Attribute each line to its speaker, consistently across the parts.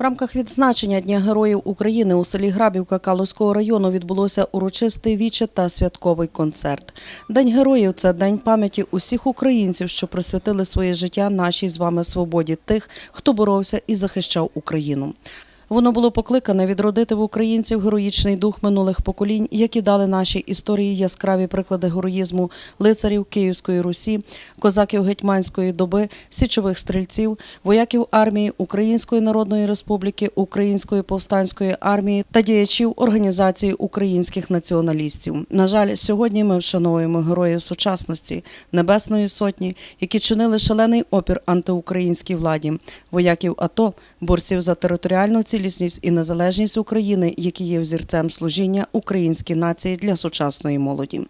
Speaker 1: В рамках відзначення Дня Героїв України у селі Грабівка Калузького району відбулося урочистий віче та святковий концерт. День героїв це день пам'яті усіх українців, що присвятили своє життя нашій з вами свободі тих, хто боровся і захищав Україну. Воно було покликане відродити в українців героїчний дух минулих поколінь, які дали нашій історії яскраві приклади героїзму лицарів Київської Русі, козаків гетьманської доби, січових стрільців, вояків армії Української Народної Республіки, Української повстанської армії та діячів організації українських націоналістів. На жаль, сьогодні ми вшановуємо героїв сучасності Небесної Сотні, які чинили шалений опір антиукраїнській владі, вояків АТО, борців за територіальну цілісність і незалежність України, які є взірцем служіння українській нації для сучасної молоді.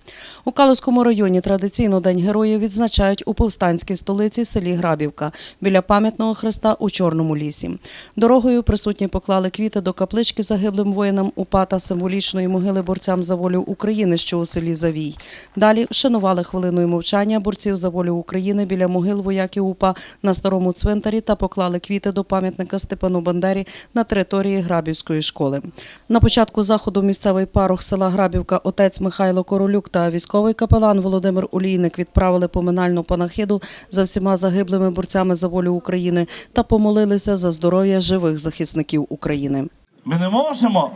Speaker 1: У Калузькому районі традиційно День героїв відзначають у повстанській столиці селі Грабівка біля пам'ятного хреста у Чорному лісі. Дорогою присутні поклали квіти до каплички загиблим воїнам УПА та символічної могили борцям за волю України, що у селі Завій. Далі вшанували хвилиною мовчання борців за волю України біля могил вояків УПА на старому цвинтарі та поклали квіти до пам'ятника Степану Бандері на території Грабівської школи. На початку заходу місцевий парох села Грабівка отець Михайло Королюк та військовий капелан Володимир Олійник відправили поминальну панахиду за всіма загиблими борцями за волю України та помолилися за здоров'я живих захисників України.
Speaker 2: Ми не можемо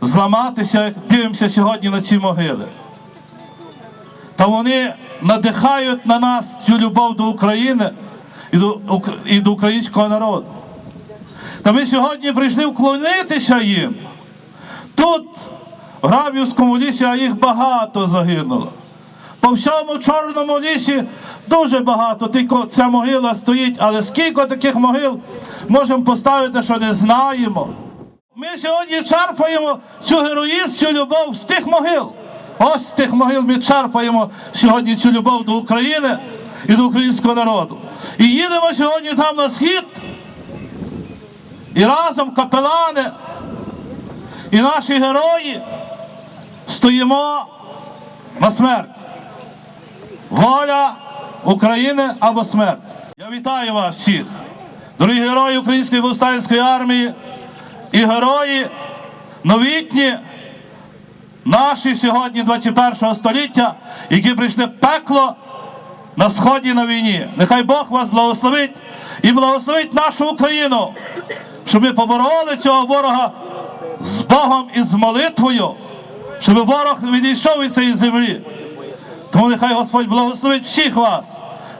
Speaker 2: зламатися, як дивимося сьогодні на ці могили. Та вони надихають на нас цю любов до України і до, і до українського народу. Та ми сьогодні прийшли вклонитися їм. Тут, в Грабівському лісі, а їх багато загинуло. По всьому Чорному лісі дуже багато, тільки ця могила стоїть, але скільки таких могил можемо поставити, що не знаємо. Ми сьогодні черпаємо цю цю любов з тих могил. Ось з тих могил ми черпаємо сьогодні цю любов до України і до українського народу. І їдемо сьогодні там на схід, і разом капелани, і наші герої стоїмо на смерть. Воля України або смерть. Я вітаю вас всіх, дорогі герої Української повстанської армії і герої новітні наші сьогодні 21 століття, які прийшли пекло на сході на війні. Нехай Бог вас благословить і благословить нашу Україну, щоб ми побороли цього ворога з Богом і з молитвою, щоб ворог відійшов від цієї землі. Тому нехай Господь благословить всіх вас.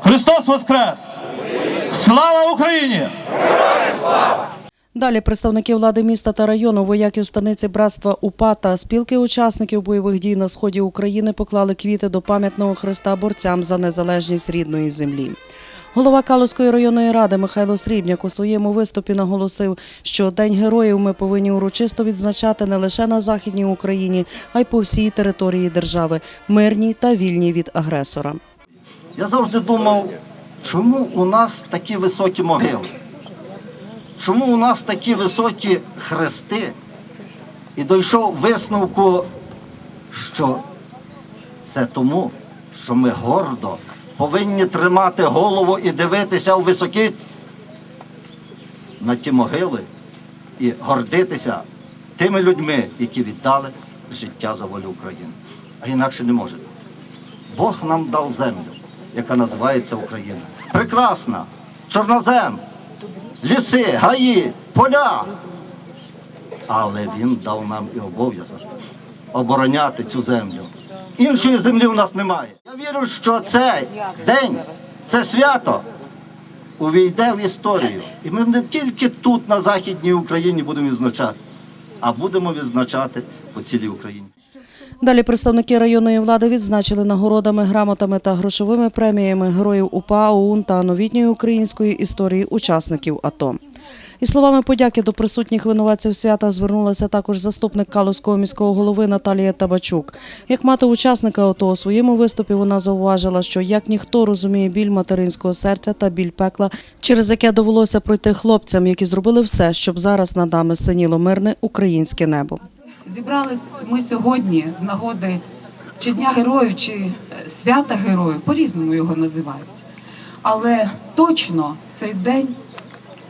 Speaker 2: Христос Воскрес! Слава Україні!
Speaker 1: Далі представники влади міста та району, вояків станиці братства УПА та спілки учасників бойових дій на сході України поклали квіти до пам'ятного хреста борцям за незалежність рідної землі. Голова Калузької районної ради Михайло Срібняк у своєму виступі наголосив, що День героїв ми повинні урочисто відзначати не лише на західній Україні, а й по всій території держави, мирній та вільній від агресора.
Speaker 3: Я завжди думав, чому у нас такі високі могили? Чому у нас такі високі хрести? І дійшов висновку, що це тому, що ми гордо повинні тримати голову і дивитися у високі на ті могили і гордитися тими людьми, які віддали життя за волю України. А інакше не може бути. Бог нам дав землю, яка називається Україна. Прекрасна, чорнозем, ліси, гаї, поля. Але він дав нам і обов'язок обороняти цю землю. Іншої землі у нас немає. Я вірю, що цей день, це свято увійде в історію. І ми не тільки тут, на Західній Україні, будемо відзначати, а будемо відзначати по цілій Україні.
Speaker 1: Далі представники районної влади відзначили нагородами, грамотами та грошовими преміями героїв УПА, ОУН та новітньої української історії учасників АТО. І словами подяки до присутніх винуватців свята звернулася також заступник Калузького міського голови Наталія Табачук. Як мати учасника АТО у своєму виступі вона зауважила, що як ніхто розуміє біль материнського серця та біль пекла, через яке довелося пройти хлопцям, які зробили все, щоб зараз над нами синіло мирне українське небо.
Speaker 4: Зібрались ми сьогодні з нагоди чи Дня Героїв, чи е, свята Героїв, по-різному його називають. Але точно в цей день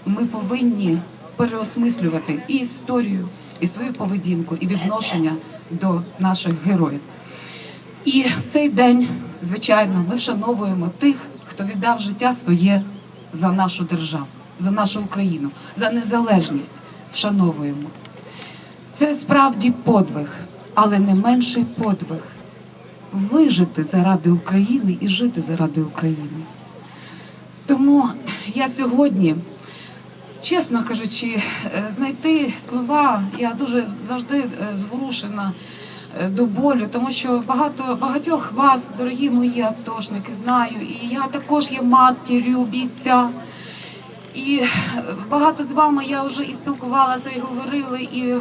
Speaker 4: ми повинні переосмислювати і історію, і свою поведінку, і відношення до наших героїв. І в цей день, звичайно, ми вшановуємо тих, хто віддав життя своє за нашу державу, за нашу Україну, за незалежність. Вшановуємо. Це справді подвиг, але не менший подвиг вижити заради України і жити заради України. Тому я сьогодні, чесно кажучи, е, знайти слова, я дуже завжди е, зворушена е, до болю, тому що багато багатьох вас, дорогі мої атошники, знаю, і я також є матір'ю бійця. І багато з вами я вже і спілкувалася, і говорили, і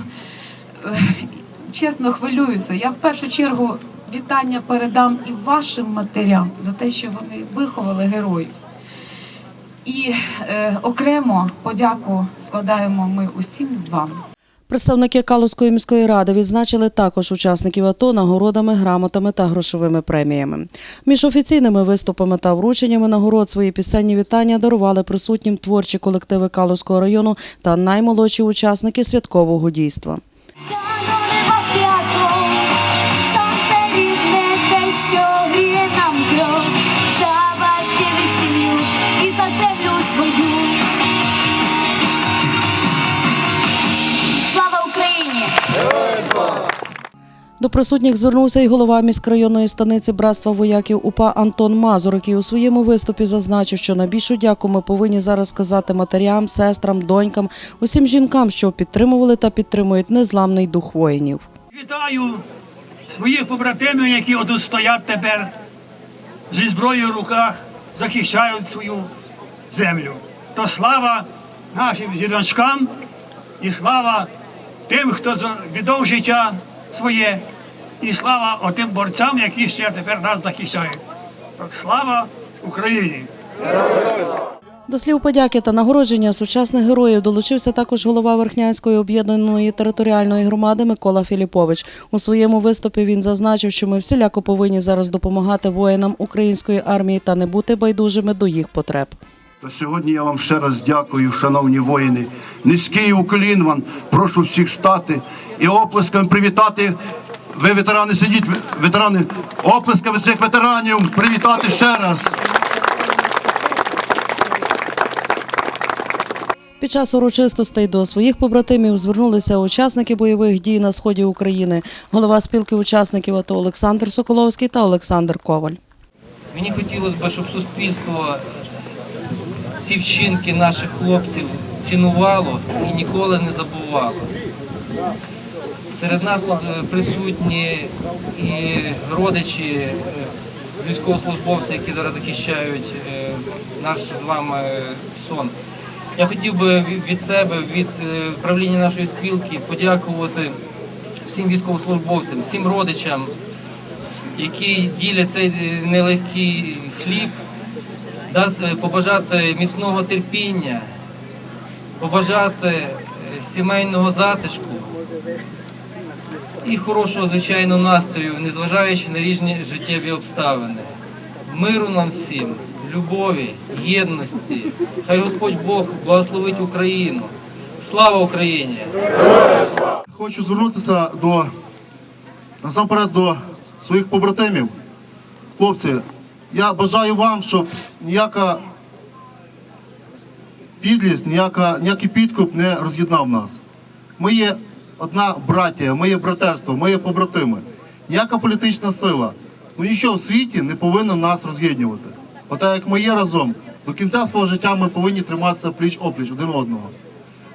Speaker 4: чесно хвилююся. Я в першу чергу вітання передам і вашим матерям за те, що вони виховали героїв. І е, окремо подяку складаємо ми усім вам.
Speaker 1: Представники Калузької міської ради відзначили також учасників АТО нагородами, грамотами та грошовими преміями. Між офіційними виступами та врученнями нагород свої пісенні вітання дарували присутнім творчі колективи Калузького району та наймолодші учасники святкового дійства. До присутніх звернувся і голова міськрайонної станиці братства вояків УПА Антон Мазур, який у своєму виступі зазначив, що найбільшу дяку ми повинні зараз сказати матерям, сестрам, донькам, усім жінкам, що підтримували та підтримують незламний дух воїнів.
Speaker 5: Вітаю своїх побратимів, які отут стоять тепер зі зброєю в руках, захищають свою землю. То слава нашим жіночкам і слава тим, хто за- віддав життя своє, і слава отим борцям, які ще тепер нас захищають. Так слава Україні!
Speaker 1: До слів подяки та нагородження сучасних героїв долучився також голова Верхнянської об'єднаної територіальної громади Микола Філіпович. У своєму виступі він зазначив, що ми всіляко повинні зараз допомагати воїнам української армії та не бути байдужими до їх потреб.
Speaker 6: То сьогодні я вам ще раз дякую, шановні воїни. Низький уклін вам, прошу всіх стати і оплесками привітати. Ви ветерани сидіть, ветерани, оплесками цих ветеранів привітати ще раз.
Speaker 1: Під час урочистостей до своїх побратимів звернулися учасники бойових дій на сході України, голова спілки учасників АТО Олександр Соколовський та Олександр Коваль.
Speaker 7: Мені хотілося б, щоб суспільство ці вчинки наших хлопців цінувало і ніколи не забувало. Серед нас тут е, присутні і родичі е, військовослужбовців, які зараз захищають е, наш з вами сон. Я хотів би від себе, від правління нашої спілки подякувати всім військовослужбовцям, всім родичам, які ділять цей нелегкий хліб, побажати міцного терпіння, побажати е, сімейного затишку і хорошого, звичайно, настрою, незважаючи на різні життєві обставини. Миру нам всім, любові, єдності. Хай Господь Бог благословить Україну. Слава Україні!
Speaker 6: Хочу звернутися до насамперед до своїх побратимів. Хлопці, я бажаю вам, щоб ніяка підлість, ніяка, ніякий підкуп не роз'єднав нас. Ми є одна браття, ми є братерство, ми є побратими. Ніяка політична сила. Ну нічого в світі не повинно нас роз'єднувати. Ота як ми є разом, до кінця свого життя ми повинні триматися пліч-опліч один одного.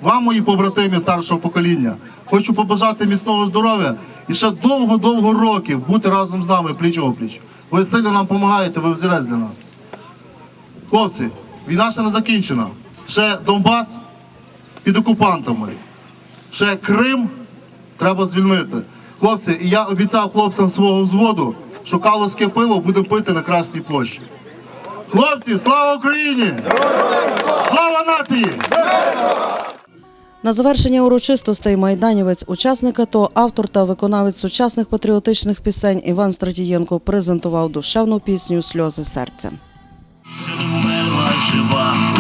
Speaker 6: Вам, мої побратимі старшого покоління, хочу побажати міцного здоров'я і ще довго-довго років бути разом з нами пліч-опліч. Ви сильно нам допомагаєте, ви взірець для нас. Хлопці, війна ще не закінчена. Ще Донбас під окупантами. Ще Крим треба звільнити. Хлопці, і я обіцяв хлопцям свого взводу, що калузьке пиво будемо пити на Красній площі. Хлопці, слава Україні! Слава нації!
Speaker 1: На завершення урочистостей майданівець, учасник АТО, автор та виконавець сучасних патріотичних пісень Іван Стратієнко презентував душевну пісню Сльози серця.
Speaker 8: Жива